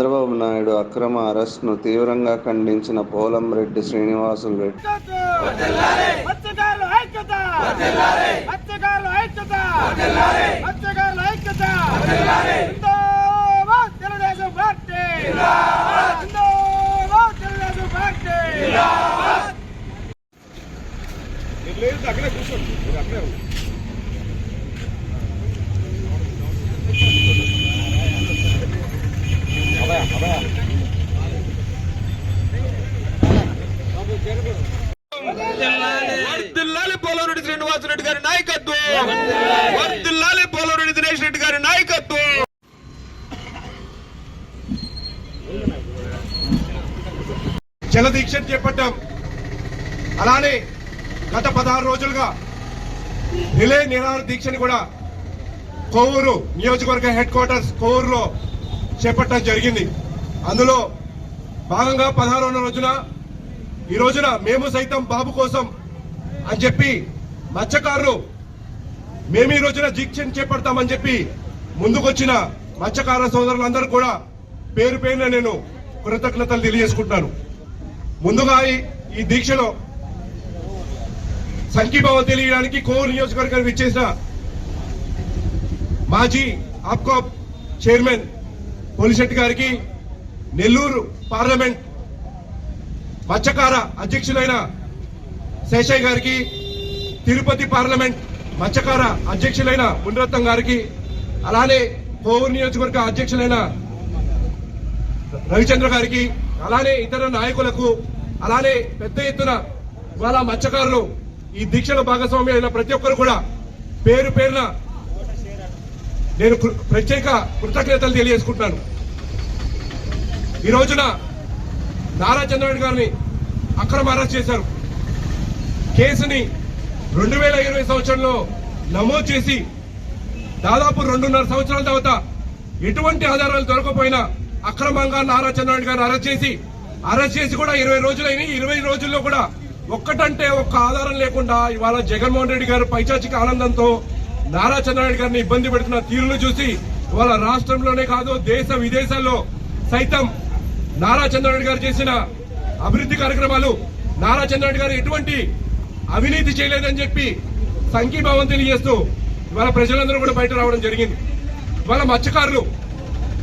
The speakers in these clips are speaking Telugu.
చంద్రబాబు నాయుడు అక్రమ అరెస్ట్ను తీవ్రంగా ఖండించిన పోలంరెడ్డి శ్రీనివాసులు రెడ్డి. మత్స్యకారుల ఐక్యత మత్స్యకారుల ఐక్యత మత్స్యకారుల ఐక్యత జిందాబాద్ తెలుగుదేశం పార్టీ జిందాబాద్ తెలుగుదేశం పార్టీ వర్దిల్లాలి పోలవరెడ్డి శ్రీనివాసరెడ్డి గారి నాయకత్వం. వర్దిల్లాలి పోలవరెడ్డి దినేష్ రెడ్డి గారి నాయకత్వం. జలదీక్ష చేపట్టాం. అలానే గత పదహారు రోజులుగా రిలే నిరాహార దీక్షని కూడా కోవూరు నియోజకవర్గ హెడ్ క్వార్టర్స్ కోవూరులో చేపట్టడం జరిగింది. అందులో భాగంగా పదహారవ రోజున ఈ రోజున మేము సైతం బాబు కోసం అని చెప్పి మత్స్యకారులు మేము ఈ రోజున దీక్షను చేపడతామని చెప్పి ముందుకొచ్చిన మత్స్యకార సోదరులందరూ కూడా పేరు పేరున నేను కృతజ్ఞతలు తెలియజేసుకుంటున్నాను. ముందుగా ఈ- ఈ దీక్షలో సంఘీభావం తెలియడానికి కోవూరు నియోజకవర్గానికి ఇచ్చేసిన మాజీ ఆప్కాప్ చైర్మన్ పోలిశెట్టి గారికి నెల్లూరు పార్లమెంట్ మత్స్యకార అధ్యక్షులైన శేషయ్య గారికి తిరుపతి పార్లమెంట్ మత్స్యకార అధ్యక్షులైన మునిరత్నం గారికి అలానే కోవూరు నియోజకవర్గ అధ్యక్షులైన రవిచంద్ర గారికి అలానే ఇతర నాయకులకు అలానే పెద్ద ఎత్తున ఇవాళ మత్స్యకారులు ఈ దీక్షలో భాగస్వామి అయిన ప్రతి ఒక్కరు కూడా పేరు పేరున నేను ప్రత్యేక కృతజ్ఞతలు తెలియజేసుకుంటున్నాను. ఈ రోజున నారా చంద్రబాబు గారిని అక్రమ అరెస్ట్ చేశారు. కేసుని రెండు వేల ఇరవై సంవత్సరంలో నమోదు చేసి దాదాపు రెండున్నర సంవత్సరాల తర్వాత ఎటువంటి ఆధారాలు దొరకపోయినా అక్రమంగా నారా చంద్రబాబు గారిని అరెస్ట్ చేసి అరెస్ట్ చేసి కూడా ఇరవై రోజులైన ఇరవై రోజుల్లో కూడా ఒక్కటంటే ఒక్క ఆధారం లేకుండా ఇవాళ జగన్మోహన్ రెడ్డి గారు పైచాచిక ఆనందంతో నారా చంద్రబాబు గారిని ఇబ్బంది పెడుతున్న తీరును చూసి ఇవాళ రాష్ట్రంలోనే కాదు దేశ విదేశాల్లో సైతం నారా చంద్రబాబు గారు చేసిన అభివృద్ధి కార్యక్రమాలు నారా చంద్రబాబు గారు ఎటువంటి అవినీతి చేయలేదని చెప్పి సంఘీభావం తెలియజేస్తూ ఇవాళ ప్రజలందరూ కూడా బయట రావడం జరిగింది. ఇవాళ మత్స్యకారులు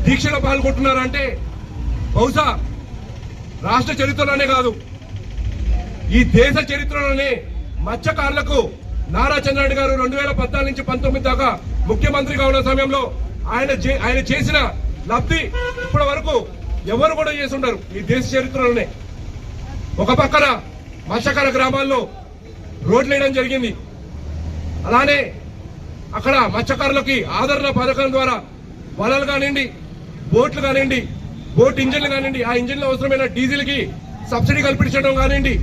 దీక్షలో పాల్గొంటున్నారంటే బహుశా రాష్ట్ర చరిత్రలోనే కాదు ఈ దేశ చరిత్రలోనే మత్స్యకారులకు నారా చంద్రబాబు గారు రెండు వేల పద్నాలుగు నుంచి పంతొమ్మిది దాకా ముఖ్యమంత్రిగా ఉన్న సమయంలో ఆయన చే- ఆయన చేసిన లబ్ధి ఇప్పటి వరకు ఎవరు కూడా చేసి ఉండరు ఈ దేశ చరిత్రలోనే. ఒక పక్కన మత్స్యకార గ్రామాల్లో రోడ్లు వేయడం జరిగింది. అలానే అక్కడ మత్స్యకారులకి ఆదరణ పథకం ద్వారా వలలు కానివ్వండి బోట్లు కానివ్వండి బోట్ ఇంజన్లు కానివ్వండి ఆ ఇంజన్లు అవసరమైన డీజిల్కి సబ్సిడీ కల్పించడం కానివ్వండి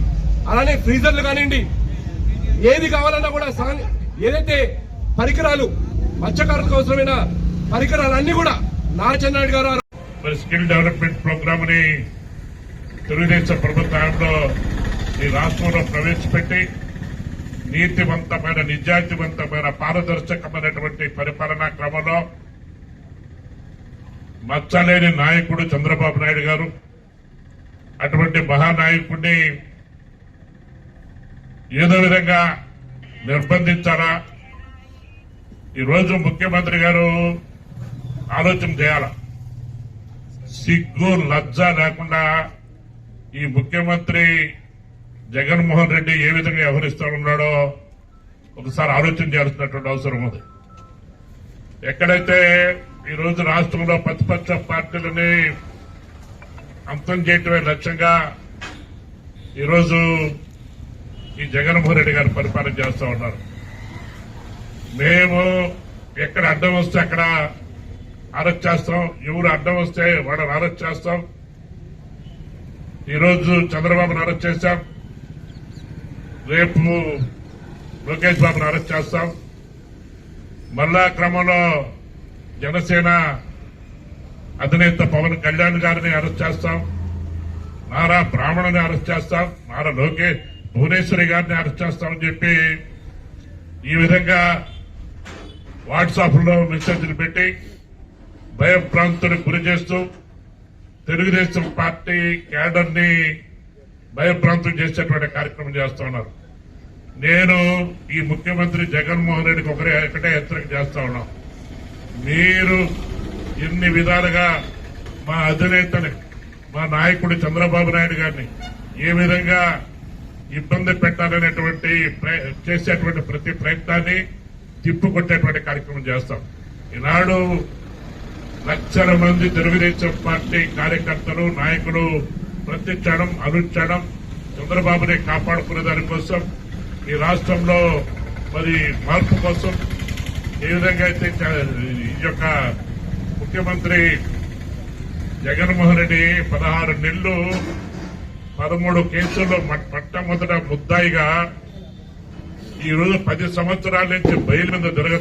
అలానే ఫ్రీజర్లు కానివ్వండి ఏది కావాలన్నా కూడా సాంగ్- ఏదైతే పరికరాలు మత్స్యకారులకు అవసరమైన పరికరాలన్నీ కూడా నారా గారు మరి స్కిల్ డెవలప్మెంట్ ప్రోగ్రామ్ని తెలుగుదేశం ప్రభుత్వంలో ఈ రాష్ట్రంలో ప్రవేశపెట్టి నీతివంతమైన నిజాయితీవంతమైన పారదర్శకమైనటువంటి పరిపాలనా క్రమంలో మచ్చలేని నాయకుడు చంద్రబాబు నాయుడు గారు అటువంటి మహానాయకుడిని ఏదో విధంగా నిర్బంధించాలా? ఈరోజు ముఖ్యమంత్రి గారు ఆలోచన చేయాలా? సిగ్గు లజ్జ లేకుండా ఈ ముఖ్యమంత్రి జగన్మోహన్ రెడ్డి ఏ విధంగా వ్యవహరిస్తూ ఉన్నాడో ఒకసారి ఆలోచన చేయాల్సినటువంటి అవసరం ఉంది. ఎక్కడైతే ఈరోజు రాష్ట్రంలో ప్రతిపక్ష పార్టీలని అంతం చేయటమే లక్ష్యంగా ఈరోజు ఈ జగన్మోహన్ రెడ్డి గారు పరిపాలన చేస్తూ ఉన్నారు. మేము ఎక్కడ అడ్డం వస్తే అక్కడ అరెస్ట్ చేస్తాం ఎవరు అడ్డం వస్తే వాళ్ళని అరెస్ట్ చేస్తాం. ఈరోజు చంద్రబాబును అరెస్ట్ చేశాం. రేపు లోకేష్ బాబును అరెస్ట్ చేస్తాం. మళ్ళా క్రమంలో జనసేన అధినేత పవన్ కళ్యాణ్ గారిని అరెస్ట్ చేస్తాం. నారా బ్రాహ్మణుని అరెస్ట్ చేస్తాం. నారా లోకేష్ భువనేశ్వరి గారిని అరెస్ట్ చేస్తామని చెప్పి ఈ విధంగా వాట్సాప్లో మెసేజ్లు పెట్టి భయభ్రాంతులకు గురి చేస్తూ తెలుగుదేశం పార్టీ క్యాడర్ని భయభ్రాంతం చేసేటువంటి కార్యక్రమం చేస్తా ఉన్నారు. నేను ఈ ముఖ్యమంత్రి జగన్మోహన్ రెడ్డికి ఒకరే ఒకటే హెచ్చరిక చేస్తా ఉన్నాం. మీరు ఎన్ని విధాలుగా మా అధినేతని మా నాయకుడు చంద్రబాబు నాయుడు గారిని ఏ విధంగా ఇబ్బంది పెట్టాలనేటువంటి చేసేటువంటి ప్రతి ప్రయత్నాన్ని తిప్పుకొట్టేటువంటి కార్యక్రమం చేస్తాం. ఈనాడు లక్షల మంది తెలుగుదేశం పార్టీ కార్యకర్తలు నాయకులు ప్రతి క్షణం అనుక్షణం చంద్రబాబుని కాపాడుకునే దానికోసం ఈ రాష్ట్రంలో మరి మార్పు కోసం ఏ విధంగా అయితే ఈ యొక్క ముఖ్యమంత్రి జగన్మోహన్ రెడ్డి పదహారు నెలలు పదమూడు కేసుల్లో మొట్టమొదట ముద్దాయిగా ఈ రోజు పది సంవత్సరాల నుంచి బయలు మీద